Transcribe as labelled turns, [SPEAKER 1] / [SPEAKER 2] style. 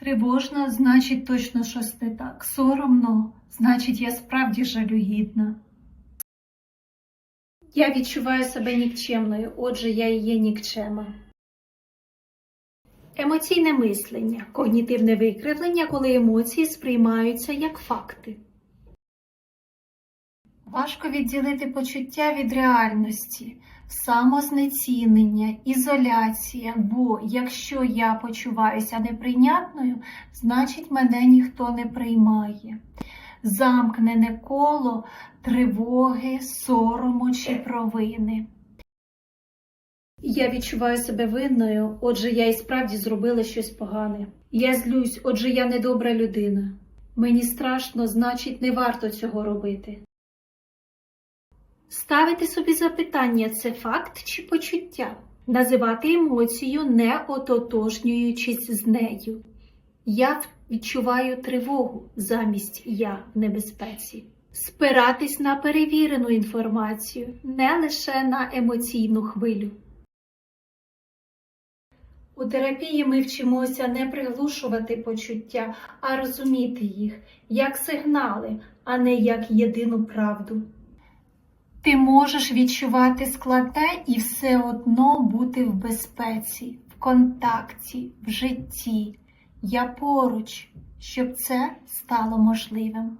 [SPEAKER 1] Тривожно, значить точно щось не так. Соромно, значить я справді жалюгідна. Я відчуваю себе нікчемною, отже, я і є нікчема. Емоційне мислення когнітивне викривлення, коли емоції сприймаються як факти. Важко відділити почуття від реальності, самознецінення, ізоляція, бо якщо я почуваюся неприйнятною, значить мене ніхто не приймає. Замкнене коло тривоги, сорому чи провини. Я відчуваю себе винною, отже, я і справді зробила щось погане. Я злюсь, отже, я недобра людина. Мені страшно, значить, не варто цього робити. Ставити собі запитання це факт чи почуття, називати емоцію, не ототожнюючись з нею. Я відчуваю тривогу замість я в небезпеці. Спиратись на перевірену інформацію, не лише на емоційну хвилю. У терапії ми вчимося не приглушувати почуття, а розуміти їх як сигнали, а не як єдину правду. Ти можеш відчувати складне і все одно бути в безпеці, в контакті, в житті. Я поруч, щоб це стало можливим.